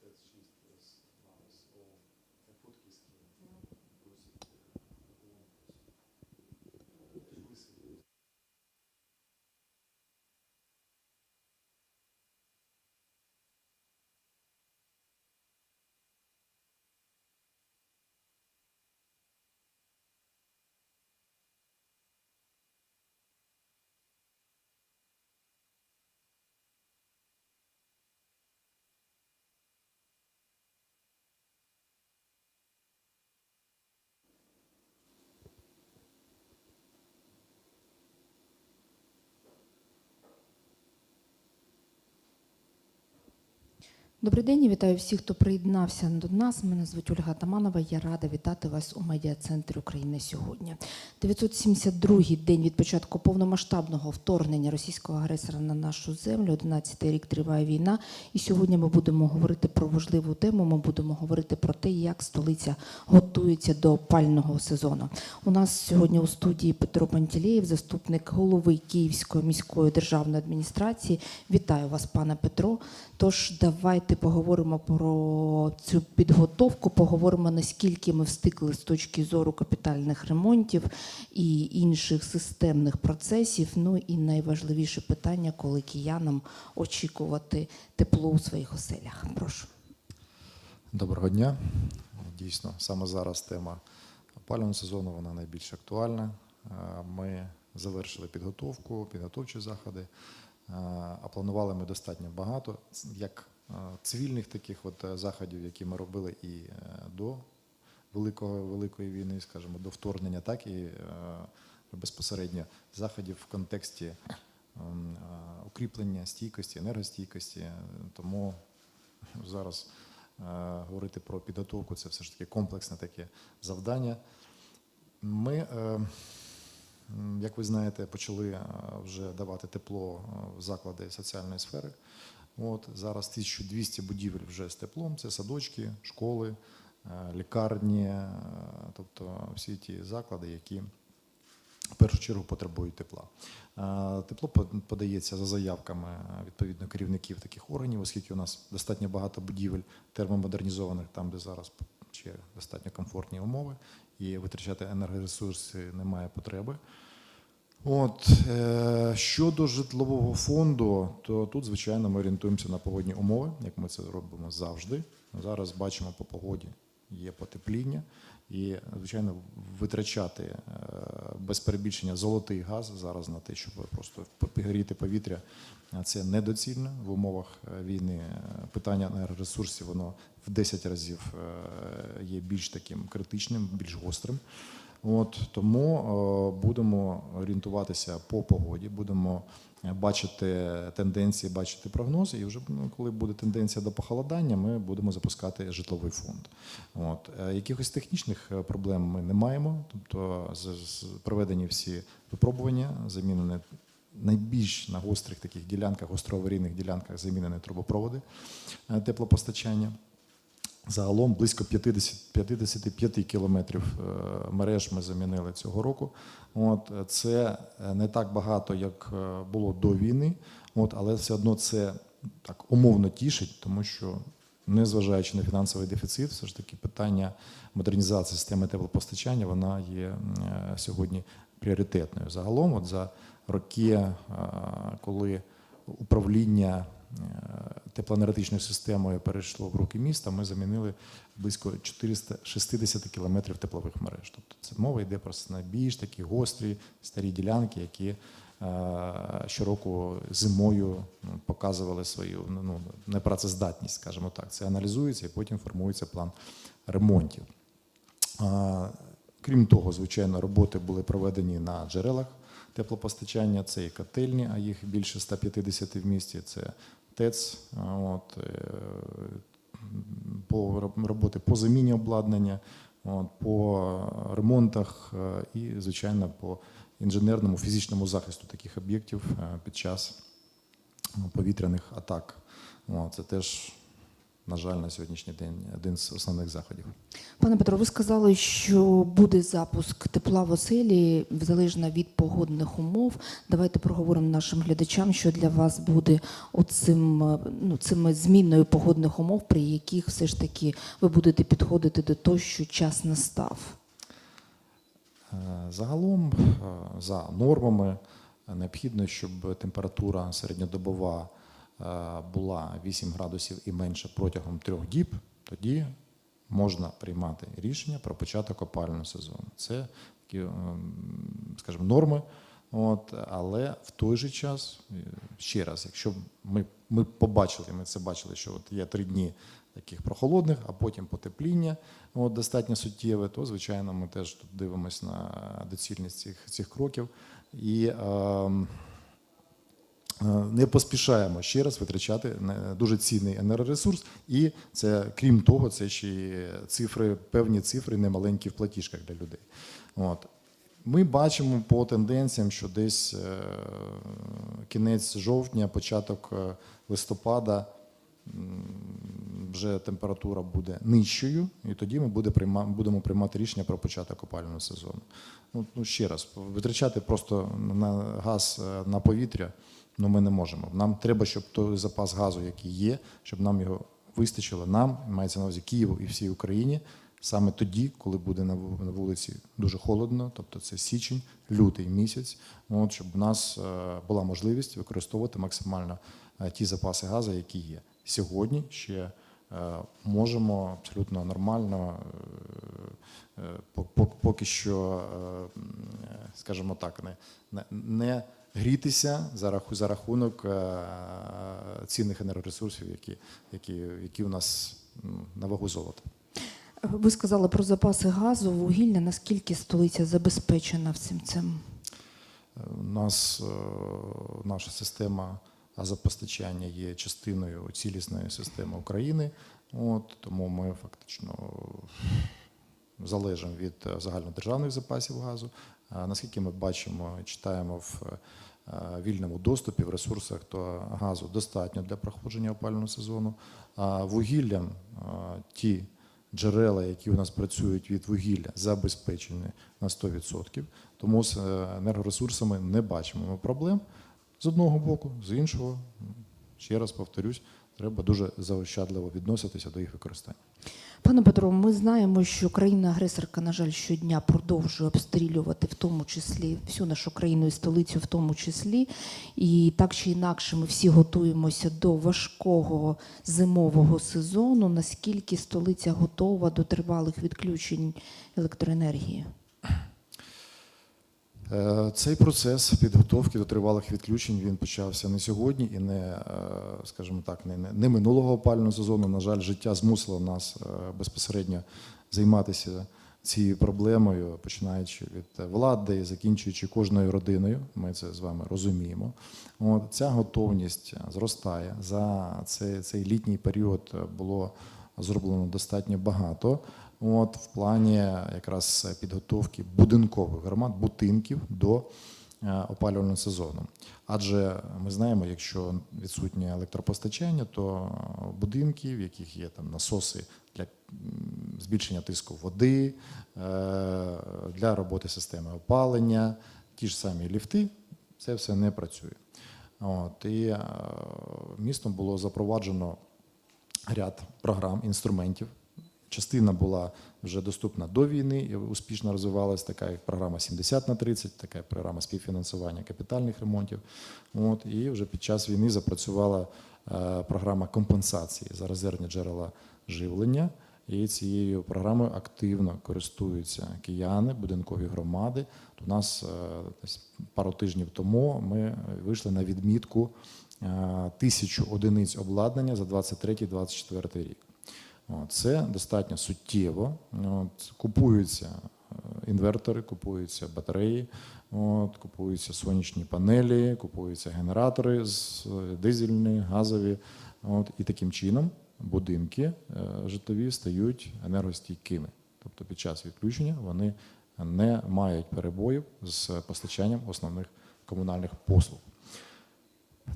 ТЕЦ-6 з нами з о Футківській просить Добрий день, і вітаю всіх, хто приєднався до нас. Мене звуть Ольга Таманова. Я рада вітати вас у медіа-центрі України сьогодні. 972-й день від початку повномасштабного вторгнення російського агресора на нашу землю. 11-й рік триває війна. І сьогодні ми будемо говорити про важливу тему. Ми будемо говорити про те, як столиця готується до опального сезону. У нас сьогодні у студії Петро Пантелеєв, заступник голови Київської міської державної адміністрації. Вітаю вас, пане Петро. Тож давайте поговоримо про цю підготовку. Поговоримо наскільки ми встигли з точки зору капітальних ремонтів і інших системних процесів. Ну і найважливіше питання, коли киянам очікувати тепло у своїх оселях. Прошу. Доброго дня. Дійсно, саме зараз тема опалювального сезону вона найбільш актуальна. Е, Ми завершили підготовку, підготовчі заходи. Е, А планували ми достатньо багато, як е, цивільних таких от е, заходів, які ми робили і до великого, великої війни, скажімо, до вторгнення, так і безпосередньо заходів в контексті ем, укріплення стійкості, енергостійкості. Тому зараз говорити про підготовку це все ж таки комплексне таке завдання. Ми, е, м, як ви знаєте, почали е, вже давати тепло е, в заклади соціальної сфери. От, зараз 1200 будівель вже з теплом, це садочки, школи, е, лікарні, тобто всі ті заклади, які в першу чергу потребують тепла. Тепло подається за заявками відповідно керівників таких органів, оскільки у нас достатньо багато будівель термомодернізованих, там де зараз ще достатньо комфортні умови, і витрачати енергоресурси немає потреби. От е, щодо житлового фонду, то тут, звичайно, ми орієнтуємося на погодні умови, як ми це робимо завжди. Зараз бачимо по погоді є потепління, і звичайно, витрачати е, без перебільшення золотий газ зараз на те, щоб просто погріти повітря, це недоцільно в умовах е, війни. Е, Питання енергоресурсів воно в 10 разів є більш таким критичним, більш гострим. От тому е, будемо орієнтуватися по погоді, будемо е, бачити тенденції, бачити прогнози. І вже коли буде тенденція до похолодання, ми будемо запускати житловий фонд. От Е, якихось технічних проблем ми не маємо. Тобто, з, проведені всі випробування, замінені найбільш на гострих таких ділянках, гостроаварійних ділянках замінені трубопроводи теплопостачання. Загалом близько 50, 55 кілометрів е, мереж ми замінили цього року. От це е, не так багато, як е, було до війни, от, але все одно це так умовно тішить, тому що, незважаючи на фінансовий дефіцит, все ж таки питання модернізації системи теплопостачання вона є сьогодні пріоритетною. Загалом, от за роки, коли управління теплоенергетичною системою перейшло в руки міста, ми замінили близько 460 кілометрів теплових мереж. Тобто це мова йде про найбільш такі гострі старі ділянки, які е, щороку зимою ну, показували свою ну, непрацездатність, скажімо так. Це аналізується і потім формується план ремонтів. Крім того, звичайно, роботи були проведені на джерелах теплопостачання. Це і котельні, а їх більше 150 в місті. Це ТЕЦ, от, е, по роботи по заміні обладнання, от, по ремонтах е, і, звичайно, по інженерному фізичному захисту таких об'єктів е, під час повітряних атак. Це теж на жаль, на сьогоднішній день один з основних заходів. Пане Петро, ви сказали, що буде запуск тепла в оселі залежно від погодних умов. Давайте проговоримо нашим глядачам, що для вас буде оцим, е, ну, цими зміною погодних умов, при яких все ж таки ви будете підходити до того, що час настав. Е, Загалом, е, за нормами, необхідно, щоб температура середньодобова була 8 градусів і менше протягом трьох діб, тоді можна приймати рішення про початок опалювального сезону. Це такі, ем, скажімо, норми. От, але в той же час, е, ще раз, якщо ми, ми побачили, ми це бачили, що от є три дні таких прохолодних, а потім потепління от, достатньо суттєве, то звичайно ми теж тут дивимося на доцільність цих, цих кроків і е, не поспішаємо ще раз витрачати не- дуже цінний енергоресурс. І це крім того, це ще цифри, певні цифри немаленькі в платіжках для людей. От. Ми бачимо по тенденціям, що десь е, кінець жовтня, початок е, листопада вже температура буде нижчою, і тоді ми буде будемо приймати рішення про початок опалювального сезону. Ну, ну ще раз, витрачати просто на газ е, на повітря ну, ми не можемо. Нам треба, щоб той запас газу, який є, щоб нам його вистачило. Нам мається на увазі Києву і всій Україні. Саме тоді, коли буде на вулиці дуже холодно, тобто це січень, лютий місяць, от, щоб у нас е, була можливість використовувати максимально е, ті запаси газу, які є. Сьогодні ще е, можемо абсолютно нормально, по- по- поки що, скажімо так, не, не грітися за, раху, за рахунок е, цінних енергоресурсів, які, які, які у нас м, на вагу золота. Ви сказали про запаси газу, вугілля. Наскільки столиця забезпечена всім цим? У нас е, наша система газопостачання є частиною цілісної системи України, от, тому ми фактично залежимо від е, загальнодержавних запасів газу. Наскільки ми бачимо, читаємо в е, вільному доступі в ресурсах, то газу достатньо для проходження опалювального сезону. А вугіллям е, ті джерела, які у нас працюють від вугілля, забезпечені на 100%. Тому з е, енергоресурсами не бачимо ми проблем з одного боку, з іншого, ще раз повторюсь, треба дуже заощадливо відноситися до їх використання. Пане Петро, ми знаємо, що країна-агресорка, на жаль, щодня продовжує обстрілювати, в тому числі всю нашу країну і столицю, в тому числі. І так чи інакше, ми всі готуємося до важкого зимового сезону. Наскільки столиця готова до тривалих відключень електроенергії? Е, Цей процес підготовки до тривалих відключень він почався не сьогодні і не, е, скажімо так, не, не- минулого опалювального сезону. На жаль, життя змусило нас е, безпосередньо займатися цією проблемою, починаючи від влади і закінчуючи кожною родиною. Ми це з вами розуміємо. От ця готовність зростає за цей, цей літній період було зроблено достатньо багато. От в плані якраз підготовки будинкових громад, будинків до е, опалювального сезону. Адже ми знаємо, якщо відсутнє електропостачання, то будинки, в яких є там насоси для збільшення тиску води, е, для роботи системи опалення, ті ж самі ліфти, це все не працює. От, і е, містом було запроваджено ряд програм, інструментів. Частина була вже доступна до війни і успішно розвивалась, така як програма 70 на 30, така програма співфінансування капітальних ремонтів. От, і вже під час війни запрацювала е, програма компенсації за резервні джерела живлення. І цією програмою активно користуються кияни, будинкові громади. У нас е, пару тижнів тому ми вийшли на відмітку е, тисячу одиниць обладнання за 23-24 рік. Це достатньо суттєво. От, Купуються е, інвертори, купуються батареї, от, купуються сонячні панелі, купуються генератори з е, дизельні, газові. От, і таким чином будинки е, житлові стають енергостійкими. Тобто під час відключення вони не мають перебоїв з постачанням основних комунальних послуг.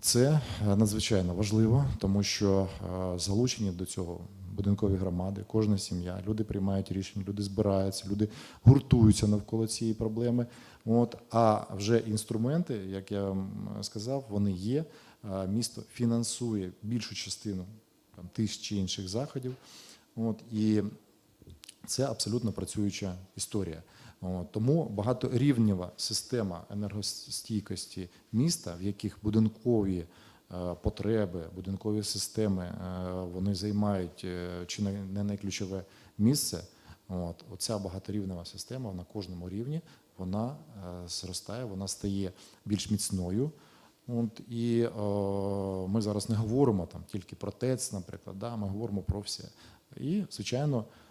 Це надзвичайно важливо, тому що залучені до цього будинкові громади, кожна сім'я, люди приймають рішення, люди збираються, люди гуртуються навколо цієї проблеми. От, а вже інструменти, як я вам сказав, вони є. Місто фінансує більшу частину там, тих чи інших заходів. От, і це абсолютно працююча історія. Тому багаторівнева система енергостійкості міста, в яких будинкові потреби, будинкові системи е, вони займають е, чи не найключове місце. От, оця багаторівнева система на кожному рівні вона е, зростає, вона стає більш міцною. От, і е, ми зараз не говоримо там тільки про ТЕЦ, наприклад, да, ми говоримо про все. І, звичайно, е,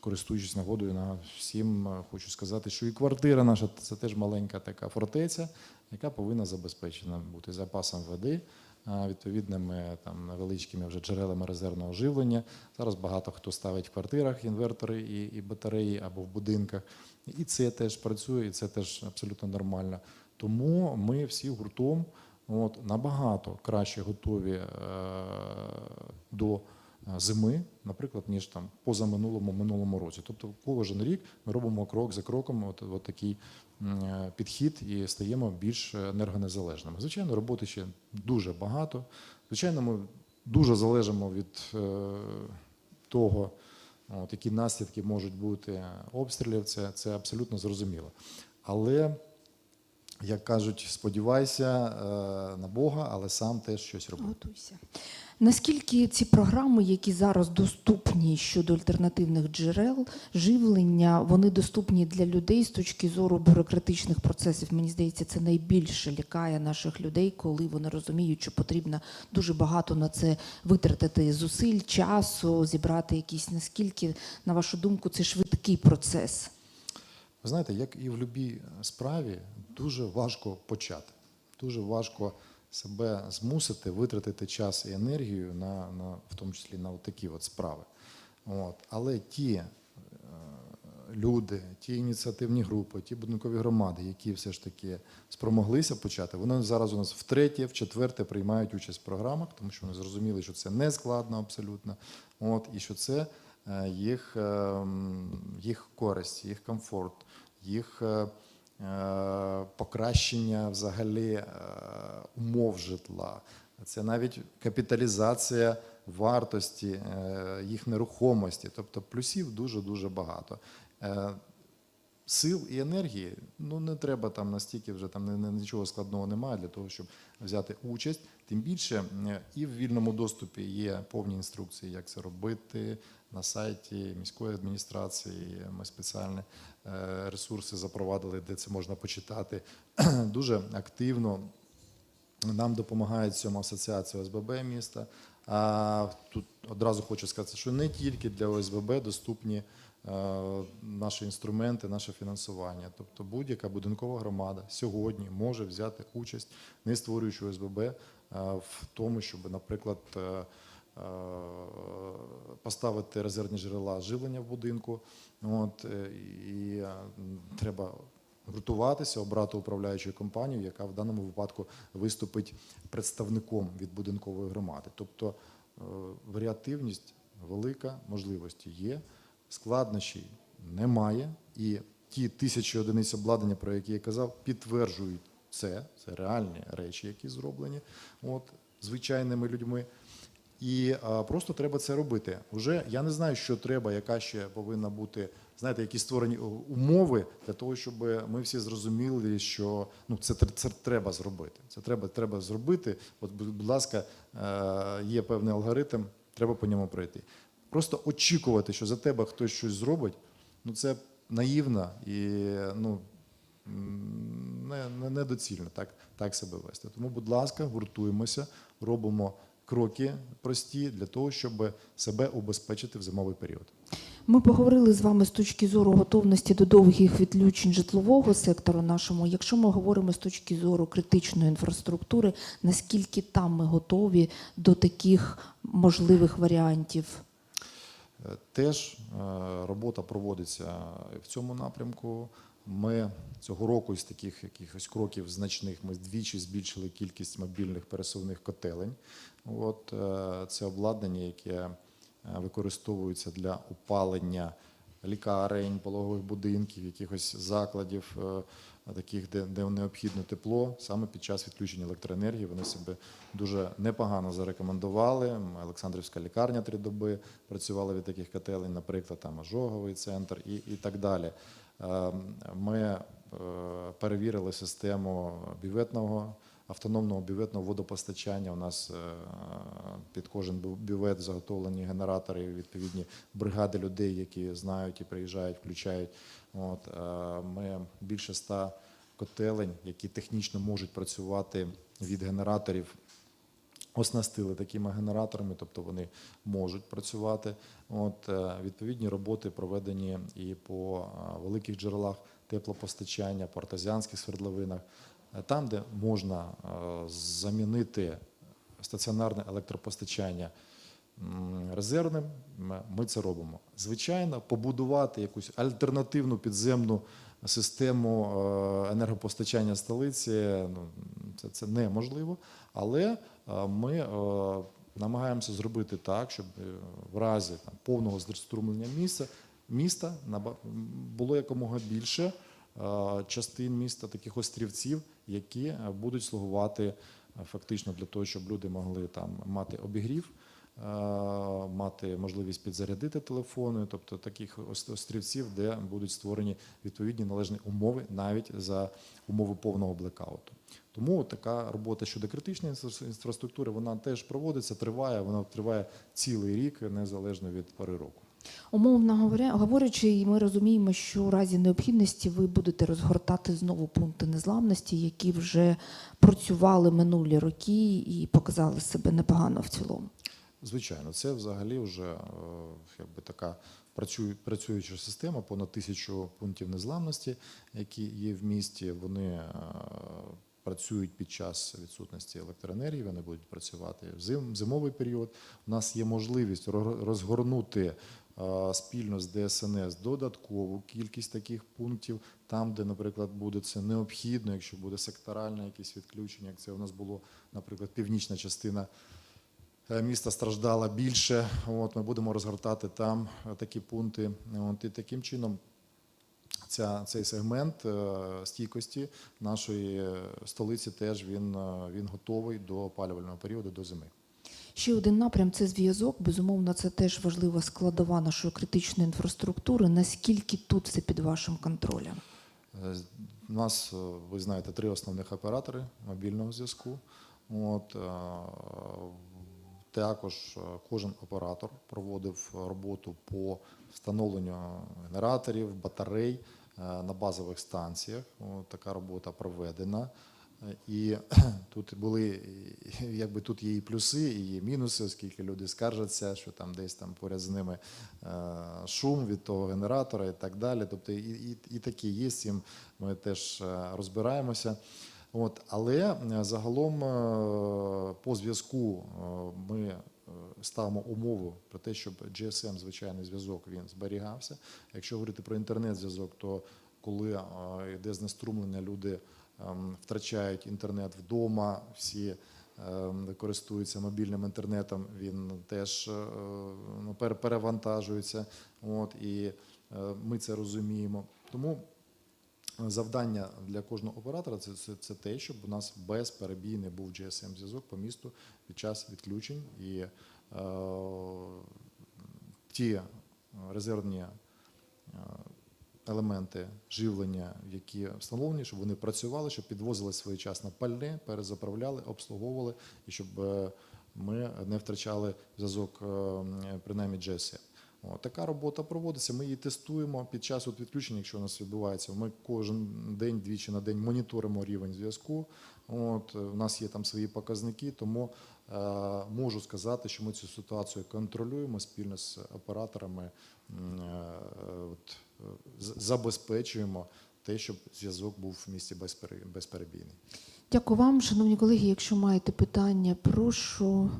користуючись нагодою на всім, е, хочу сказати, що і квартира наша це теж маленька така фортеця, яка повинна забезпечена бути запасом води, е, відповідними там невеличкими вже джерелами резервного живлення. Зараз багато хто ставить в квартирах інвертори і, і батареї або в будинках. І це теж працює, і це теж абсолютно нормально. Тому ми всі гуртом от, набагато краще готові е, до е, зими, наприклад, ніж там позаминулому минулому році. Тобто кожен рік ми робимо крок за кроком от, от такий е, підхід і стаємо більш енергонезалежними. Звичайно, роботи ще дуже багато. Звичайно, ми дуже залежимо від е, того, от, які наслідки можуть бути обстрілів. Це, це абсолютно зрозуміло. Але як кажуть, сподівайся е, на Бога, але сам теж щось роби. Готуйся. Наскільки ці програми, які зараз доступні щодо альтернативних джерел живлення, вони доступні для людей з точки зору бюрократичних процесів? Мені здається, це найбільше лякає наших людей, коли вони розуміють, що потрібно дуже багато на це витратити зусиль, часу, зібрати якісь наскільки, на вашу думку, це швидкий процес. Ви знаєте, як і в будь-якій справі, дуже важко почати. Дуже важко себе змусити витратити час і енергію на, на в тому числі на такі от справи. От. Але ті е, люди, ті ініціативні групи, ті будинкові громади, які все ж таки спромоглися почати, вони зараз у нас втретє, вчетверте приймають участь в програмах, тому що вони зрозуміли, що це не складно абсолютно. От, і що це їх, е, їх користь, їх комфорт, їх е, е, покращення взагалі е, умов житла. Це навіть капіталізація вартості е, їх нерухомості. Тобто плюсів дуже-дуже багато. Е, Сил і енергії ну не треба там настільки вже там нічого складного немає для того, щоб взяти участь. Тим більше е, і в вільному доступі є повні інструкції, як це робити на сайті міської адміністрації. Ми спеціальні е, ресурси запровадили, де це можна почитати. Дуже активно нам допомагає цьому асоціація ОСББ міста. А тут одразу хочу сказати, що не тільки для ОСББ доступні е, наші інструменти, наше фінансування. Тобто будь-яка будинкова громада сьогодні може взяти участь, не створюючи ОСББ, е, в тому, щоб, наприклад, поставити резервні джерела живлення в будинку. От, е, і е, треба гуртуватися, обрати управляючу компанію, яка в даному випадку виступить представником від будинкової громади. Тобто е, варіативність велика, можливості є, складнощів немає, і ті тисячі одиниць обладнання, про які я казав, підтверджують це. Це реальні речі, які зроблені от, звичайними людьми. І просто треба це робити. Уже я не знаю, що треба, яка ще повинна бути, знаєте, які створені умови для того, щоб ми всі зрозуміли, що ну це, це треба зробити. Це треба, треба зробити. От, будь ласка, е, є певний алгоритм, треба по ньому пройти. Просто очікувати, що за тебе хтось щось зробить, ну це наївно і ну. м, Не, не, недоцільно так, так себе вести. Тому, будь ласка, гуртуємося, робимо кроки прості для того, щоб себе убезпечити в зимовий період. Ми поговорили з вами з точки зору готовності до довгих відключень житлового сектору нашому. Якщо ми говоримо з точки зору критичної інфраструктури, наскільки там ми готові до таких можливих варіантів? Е, Теж е, робота проводиться в цьому напрямку. Ми цього року із таких якихось кроків значних ми двічі збільшили кількість мобільних пересувних котелень. От е, це обладнання, яке е, використовується для опалення лікарень, пологових будинків, якихось закладів, е, таких, де, де необхідно тепло, саме під час відключення електроенергії. Вони себе дуже непогано зарекомендували. Олександрівська лікарня три доби працювала від таких котелень, наприклад, там ожоговий центр і, і так далі. Е, Ми перевірили систему бюветного автономного бюветного водопостачання. У нас е, під кожен бювет заготовлені генератори, відповідні бригади людей, які знають і приїжджають, включають. От е, ми більше ста котелень, які технічно можуть працювати від генераторів оснастили такими генераторами, тобто вони можуть працювати. От, е, відповідні роботи проведені і по великих джерелах теплопостачання, по артезіанських свердловинах, там, де можна е, замінити стаціонарне електропостачання резервним, ми це робимо. Звичайно, побудувати якусь альтернативну підземну систему е, енергопостачання столиці ну, це, це неможливо, але е, ми намагаємося зробити так, щоб в разі там, повного знеструмлення міста, міста було якомога більше частин міста, таких острівців, які е, будуть слугувати е, фактично для того, щоб люди могли там мати обігрів, е, мати можливість підзарядити телефони, тобто таких ос- острівців, де будуть створені відповідні належні умови навіть за умови повного блекауту. Тому така робота щодо критичної інфра- інфраструктури вона теж проводиться, триває. Вона триває цілий рік, незалежно від пори року. Умовно говоря, говорячи, ми розуміємо, що у разі необхідності ви будете розгортати знову пункти незламності, які вже працювали минулі роки і показали себе непогано в цілому. Звичайно, це взагалі вже е, якби така працююча система, понад тисячу пунктів незламності, які є в місті. Вони е, працюють під час відсутності електроенергії. Вони будуть працювати в зим, зимовий період. У нас є можливість ро- розгорнути спільно з ДСНС додаткову кількість таких пунктів, там, де, наприклад, буде це необхідно, якщо буде секторальне якесь відключення, як це у нас було, наприклад, північна частина е, міста страждала більше. От ми будемо розгортати там е, такі пункти. От і таким чином. Ця, цей сегмент е, стійкості нашої столиці теж він, він готовий до опалювального періоду до зими. Ще один напрям це зв'язок. Безумовно, це теж важлива складова нашої критичної інфраструктури. Наскільки тут все під вашим контролем? Е, У нас, е, ви знаєте, три основних оператори мобільного зв'язку. От, е, також е, кожен оператор проводив роботу по встановленню генераторів, батарей е, на базових станціях. От, така робота проведена. І тут були якби тут є і плюси, і є мінуси, оскільки люди скаржаться, що там десь там поряд з ними е, шум від того генератора і так далі. Тобто і, і, і такі є, з цим ми теж е, розбираємося. От, але е, загалом по зв'язку ми ставимо умову про те, щоб GSM, звичайний зв'язок, він зберігався. Якщо говорити про інтернет-зв'язок, то коли йде знеструмлення, люди втрачають інтернет вдома, всі ем, користуються мобільним інтернетом, він теж е, ну, перевантажується. От, і е, ми це розуміємо. Тому завдання для кожного оператора це, це, це те, щоб у нас безперебійний був GSM-зв'язок по місту під час відключень. І е, ті резервні е, елементи живлення, які встановлені, щоб вони працювали, щоб підвозили своєчасно пальне, перезаправляли, обслуговували, і щоб е, ми не втрачали зв'язок, е, принаймні. О, така робота проводиться. Ми її тестуємо під час от відключення, якщо у нас відбувається. Ми кожен день, двічі на день моніторимо рівень зв'язку. От у нас є там свої показники, тому е, можу сказати, що ми цю ситуацію контролюємо спільно з операторами, е, от, забезпечуємо те, щоб зв'язок був в місті безперебійний. Дякую вам, шановні колеги. Якщо маєте питання, прошу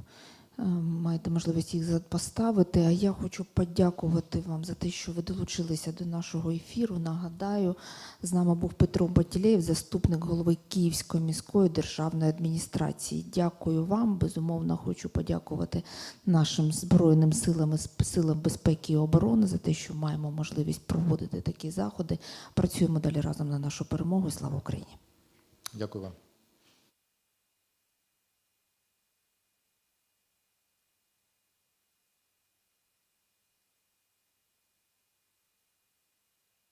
Маєте можливість їх поставити. А я хочу подякувати вам за те, що ви долучилися до нашого ефіру. Нагадаю, з нами був Петро Батілеєв, заступник голови Київської міської державної адміністрації. Дякую вам. Безумовно, хочу подякувати нашим збройним силам силам безпеки і оборони за те, що маємо можливість проводити такі заходи. Працюємо далі разом на нашу перемогу. Слава Україні! Дякую вам.